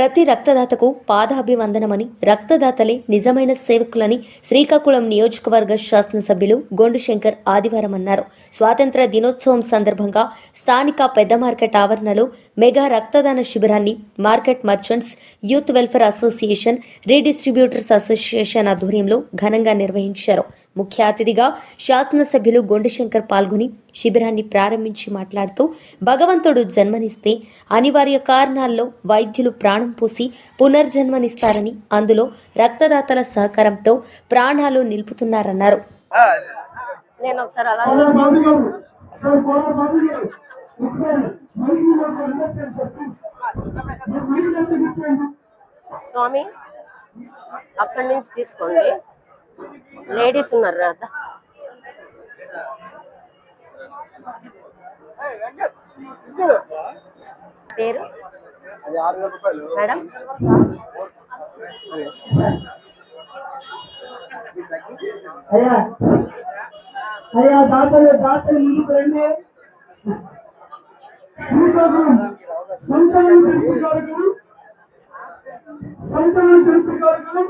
ప్రతి రక్తదాతకు పాదాభివందనమని రక్తదాతలే నిజమైన సేవకులని శ్రీకాకుళం నియోజకవర్గ శాసనసభ్యులు గొండు శంకర్ ఆదివారం అన్నారు స్వాతంత్ర దినోత్సవం సందర్భంగా స్థానిక పెద్ద మార్కెట్ ఆవరణలో మెగా రక్తదాన శిబిరాన్ని market merchants youth welfare association redistributors association ఆధ్వర్యంలో ఘనంగా నిర్వహించారు. ముఖ్య అతిథిగా శాసనసభ్యులు గొండుశంకర్ పాల్గొని శిబిరాన్ని ప్రారంభించి మాట్లాడుతూ భగవంతుడు జన్మనిస్తే అనివార్య కారణాల్లో వైద్యులు ప్రాణం పోసి పునర్జన్మనిస్తారని అందులో రక్తదాతల సహకారంతో ప్రాణాలు నిలుపుతున్నారన్నారు. నేను ఒకసారి అలా స్వామి అక్కడి నుంచి తీసుకోండి. లేడీస్ ఉన్నారు రాదా పేరు? మేడం? అయ్యా. అయ్యా దాతలు దాతలు ముందుకు రండి. సంతానం తిరుపతి గారు సంతానం తిరుపతి గారు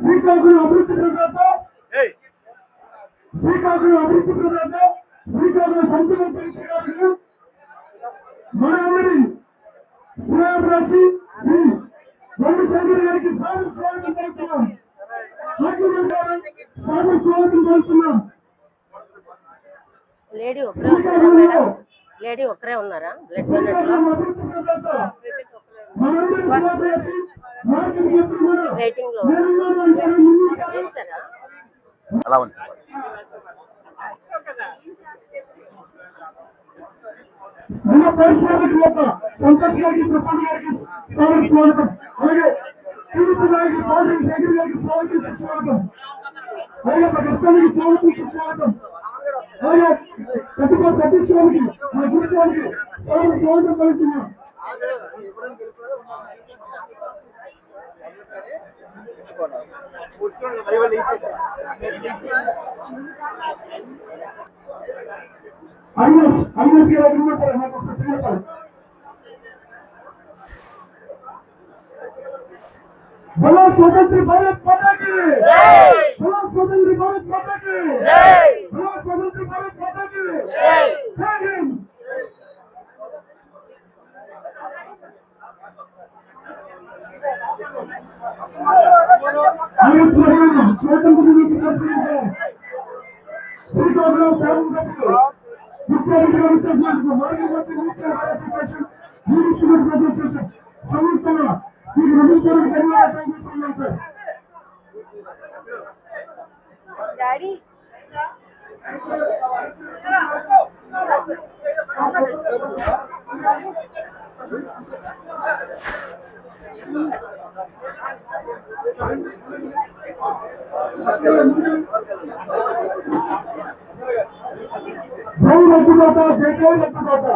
శ్రీకాకుళం అభివృద్ధి ప్రదాత శ్రీకాకుళం అభివృద్ధి ప్రదాత శ్రీకాకుళం తిరుపతి గారు మన అందరి శ్రేయభిలాషి శ్రీ రవిశంకర్ గారికి స్వాగత స్వాగతం పలుకుతున్నాం. హాకీమన్ గారు స్వాగత స్వాగతం పలుకుతున్నాం. లేడీ ఒకరే ఉన్నారా మేడం? లేడీ ఒకరే ఉన్నారా? బ్లడ్ డొనేట్లో వెయిటింగ్లో. అలా ఉంది. మన పరిశ్రమకి యొక్క సంతోష్ గారికి ప్రసాద్ గారికి స్వాగత స్వాగతం. అలాగే తిరుపతి గారికి పౌర్ణమి శేఖర్ గారికి స్వాగతం. సుస్వాగతం అలాగే మా కృష్ణానికి స్వాగతం. సుస్వాగతం అలాగే ప్రతిభా సతీష్ గారికి మా గురుస్వామికి స్వాగత స్వాగతం పలుకుతున్నాం. అవినాష్ అవినాష్ గారు అక్కడ ఉన్నారు సార్ నాకు ఒకసారి చెప్పాలి बोलो स्वतंत्र भारत శ్రీకాకుళం శాసనసభ్యులు ముఖ్యమంత్రి విత్తేశ్వరకు మార్గవర్తి ముఖ్య అసోసియేషన్ యూనివర్సిటీ అసోసియేషన్ సంయుక్తంగా మీకు హృదయపూర్వక ధన్యవాదాలు తెలియజేస్తున్నాం సార్ డాడీ జై రఘుదాత జై జై రఘుదాత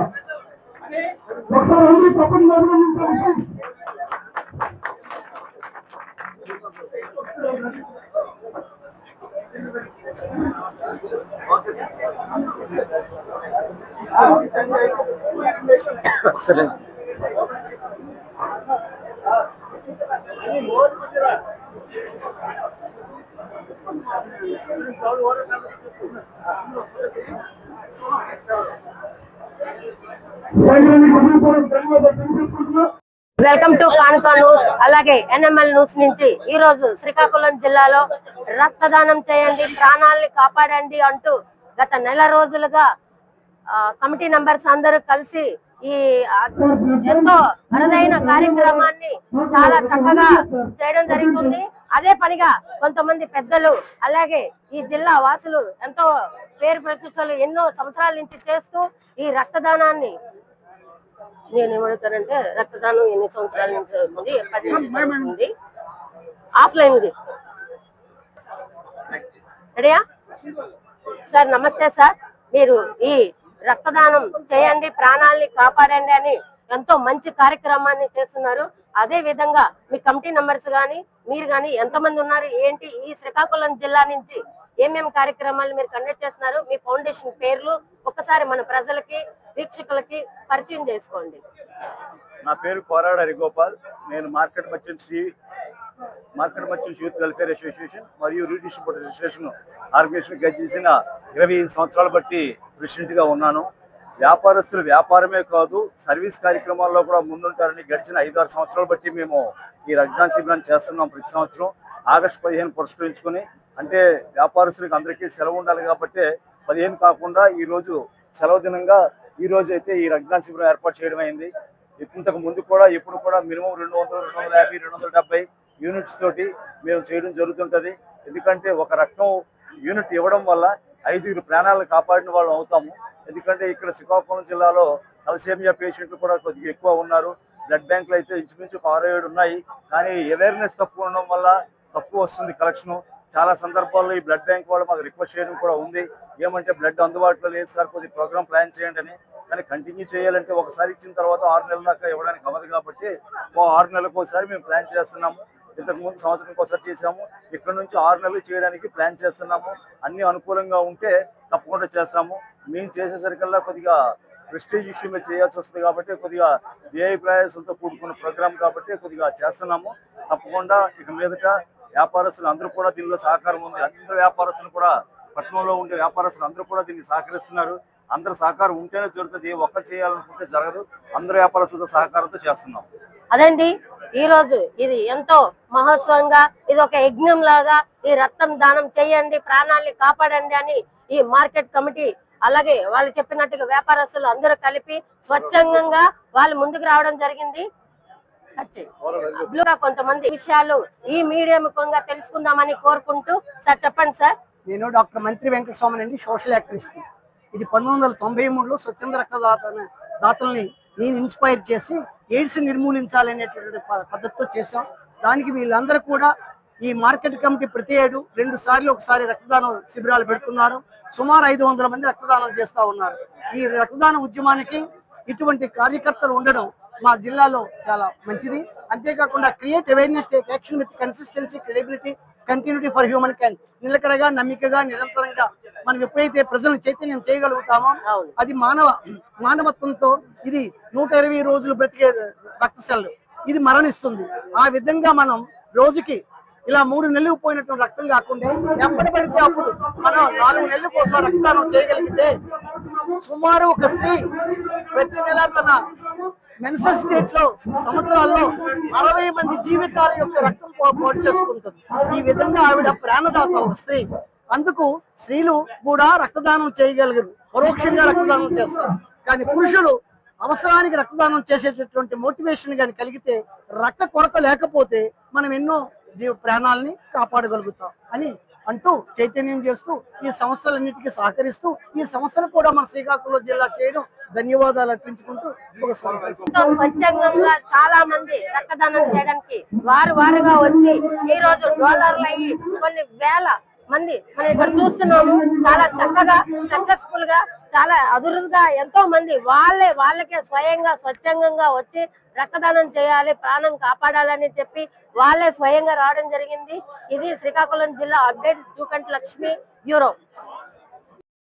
ఒకసారి అందరూ తప్పని అభినందించాలి సరే వెల్కమ్ టు కానుక న్యూస్. అలాగే ఎన్ఎంఎల్ న్యూస్ నుంచి ఈ రోజు శ్రీకాకుళం జిల్లాలో రక్తదానం చేయండి ప్రాణాలని కాపాడండి అంటూ గత నెల రోజులుగా కమిటీ నంబర్స్ అందరూ కలిసి ఈ ఎంతో అరుదైన కార్యక్రమాన్ని చాలా చక్కగా చేయడం జరుగుతుంది. అదే పనిగా కొంతమంది పెద్దలు అలాగే ఈ జిల్లా వాసులు ఎంతో పేరు ప్రతిష్టలు ఎన్నో సంవత్సరాల నుంచి చేస్తూ ఈ రక్తదానాన్ని నేను ఏమడుగుతానంటే రక్తదానం ఎన్ని సంవత్సరాల నుంచి అవుతుంది ఉంది ఆఫ్లైన్ ఇది. రెడీయా సార్ నమస్తే సార్. మీరు ఈ రక్తదానం చేయండి ప్రాణాలని కాపాడండి అని ఎంతో మంచి కార్యక్రమాన్ని చేస్తున్నారు. అదే విధంగా మీ కమిటీ మెంబర్స్ గాని మీరు గాని ఎంతమంది ఉన్నారు ఏంటి ఈ శ్రీకాకుళం జిల్లా నుంచి ఏమేమి కార్యక్రమాలు మీరు కండక్ట్ చేస్తున్నారు మీ ఫౌండేషన్ పేర్లు ఒక్కసారి మన ప్రజలకి వీక్షకులకి పరిచయం చేసుకోండి. నా పేరు కోరాడ హరిగోపాల్. నేను market merchant Shri market merchants youth welfare association మరియు రీడిస్ట్రిబ్యూటర్ అసోసియేషన్ ఆర్గనైజేషన్ చేసిన ఇరవై ఐదు సంవత్సరాలు బట్టి ప్రెసిడెంట్గా ఉన్నాను. వ్యాపారస్తులు వ్యాపారమే కాదు సర్వీస్ కార్యక్రమాల్లో కూడా ముందుంటారని గడిచిన ఐదు ఆరు సంవత్సరాలు బట్టి మేము ఈ రక్తదాన శిబిరాన్ని చేస్తున్నాం ప్రతి సంవత్సరం. ఆగస్టు పదిహేను పురస్కరించుకొని అంటే వ్యాపారస్తులకు అందరికీ సెలవు ఉండాలి కాబట్టి పదిహేను కాకుండా ఈ రోజు సెలవు దినంగా ఈ రోజు అయితే ఈ రక్తదాన శిబిరం ఏర్పాటు చేయడం అయింది ఇంతకు ముందు కూడా ఎప్పుడు కూడా మినిమం రెండు వందలు రెండు వందల యాభై రెండు వందల డెబ్బై యూనిట్స్ తోటి మేము చేయడం జరుగుతుంటుంది. ఎందుకంటే ఒక రక్తం యూనిట్ ఇవ్వడం వల్ల ఐదుగురు ప్రాణాలను కాపాడిన వాళ్ళు అవుతాము. ఎందుకంటే ఇక్కడ శ్రీకాకుళం జిల్లాలో తలసేమియా పేషెంట్లు కూడా కొద్దిగా ఎక్కువ ఉన్నారు. బ్లడ్ బ్యాంకులు అయితే ఇంచుమించు ఆరు ఏడు ఉన్నాయి. కానీ అవేర్నెస్ తక్కువ ఉండడం వల్ల తక్కువ వస్తుంది కలెక్షన్. చాలా సందర్భాల్లో ఈ బ్లడ్ బ్యాంక్ వాళ్ళు మాకు రిక్వెస్ట్ చేయడం కూడా ఉంది. ఏమంటే బ్లడ్ అందుబాటులో లేదు సార్ కొద్ది ప్రోగ్రామ్ ప్లాన్ చేయండి అని. కానీ కంటిన్యూ చేయాలంటే ఒకసారి ఇచ్చిన తర్వాత ఆరు నెలల దాకా ఇవ్వడానికి అవ్వదు కాబట్టి ఓ ఆరు నెలలకు ఒకసారి మేము ప్లాన్ చేస్తున్నాము. ఇంతకు ముందు ఒకసారి చేసాము ఇక్కడ నుంచి ఆరు నెలలు చేయడానికి ప్లాన్ చేస్తున్నాము. అన్ని అనుకూలంగా ఉంటే తప్పకుండా చేస్తాము. మేము చేసేసరికల్లా కొద్దిగా ప్రెస్టేజ్ ఇష్యూ మీద చేయాల్సి వస్తుంది కాబట్టి కొద్దిగా వ్యయ ప్రయాసంతో కూడుకున్న ప్రోగ్రామ్ కాబట్టి కొద్దిగా చేస్తున్నాము. తప్పకుండా ఇక మీదట వ్యాపారస్తులు అందరూ కూడా దీనిలో సహకారం ఉంది. అందరూ వ్యాపారస్తులు కూడా పట్టణంలో ఉండే వ్యాపారస్తులు అందరూ కూడా దీన్ని సహకరిస్తున్నారు. అందరు సహకారం ఉంటేనే జరుగుతుంది. ఒక్కరు చేయాలనుకుంటే జరగదు. అందరు వ్యాపారస్తులతో సహకారంతో చేస్తున్నాం. అదండి. ఈ రోజు ఇది ఎంతో మహోత్సవంగా ఇది ఒక యజ్ఞం లాగా ఈ రక్తం దానం చేయండి ప్రాణాల్ని కాపాడండి అని ఈ మార్కెట్ కమిటీ అలాగే వాళ్ళు చెప్పినట్టుగా వ్యాపారస్తులు అందరూ కలిపి స్వచ్ఛందంగా వాళ్ళు ముందుకు రావడం జరిగింది. కొంతమంది విషయాలు ఈ మీడియా ముఖంగా తెలుసుకుందామని కోరుకుంటూ సార్ చెప్పండి సార్. నేను డాక్టర్ మంత్రి వెంకటస్వామి అండి సోషల్ యాక్టివిస్ట్. ఇది పంతొమ్మిది వందల తొంభై మూడులో స్వచ్ఛంద రక్తదాత దాతల్ని నేను ఇన్స్పైర్ చేసి ఎయిడ్స్ నిర్మూలించాలనేటువంటి ప- పద్ధతితో చేశాం. దానికి వీళ్ళందరూ కూడా ఈ మార్కెట్ కమిటీ ప్రతి ఏడు రెండు సార్లు ఒకసారి రక్తదానం శిబిరాలు పెడుతున్నారు. సుమారు ఐదు వందల మంది రక్తదానం చేస్తూ ఉన్నారు. ఈ రక్తదాన ఉద్యమానికి ఇటువంటి కార్యకర్తలు ఉండడం మా జిల్లాలో చాలా మంచిది. అంతేకాకుండా create awareness take action with consistency credibility continuity for humankind నిలకడగా నమ్మికగా నిరంతరంగా మనం ఎప్పుడైతే ప్రజలను చైతన్యం చేయగలుగుతామో. అది మానవ మానవత్వంతో ఇది నూట ఇరవై రోజులు బ్రతికే రక్త సెల్. ఇది మరణిస్తుంది. ఆ విధంగా మనం రోజుకి ఇలా మూడు నెలలు పోయినటువంటి రక్తం కాకుండా ఎప్పటి పడితే అప్పుడు మనం నాలుగు నెలలకు ఒకసారి రక్తదానం చేయగలిగితే సుమారు ఒక స్త్రీ ప్రతి నెల తన మెన్సస్ స్టేట్లో సంవత్సరాల్లో అరవై మంది జీవితాల యొక్క రక్తం పోటు చేసుకుంటుంది. ఈ విధంగా ఆవిడ ప్రాణదాత స్త్రీ అందుకు స్త్రీలు కూడా రక్తదానం చేయగలిగారు పరోక్షంగా రక్తదానం చేస్తారు. కానీ పురుషులు అవసరానికి రక్తదానం చేసేటటువంటి మోటివేషన్ కానీ కలిగితే రక్త కొరత లేకపోతే మనం ఎన్నో జీవ ప్రాణాలని కాపాడగలుగుతాం అని అంటూ చైతన్యం చేస్తూ ఈ సంస్థలన్నిటికీ సహకరిస్తూ ఈ సంస్థలు కూడా మన శ్రీకాకుళం జిల్లా చేయడం ధన్యవాదాలు అర్పించుకుంటూ స్వచ్ఛందంగా చాలా మంది రక్తదానం చేయడానికి వారు వారుగా వచ్చి ఈ రోజు డోలర్లు అయ్యి కొన్ని వేల మంది. మనం ఇక్కడ చూస్తున్నాము చాలా చక్కగా సక్సెస్ఫుల్గా చాలా అదురుగా ఎంతో మంది వాళ్ళే వాళ్ళకే స్వయంగా స్వచ్ఛందంగా వచ్చి రక్తదానం చేయాలి ప్రాణం కాపాడాలని చెప్పి వాళ్ళే స్వయంగా రావడం జరిగింది. ఇది శ్రీకాకుళం జిల్లా అప్డేట్ జూకంటి లక్ష్మి బ్యూరో.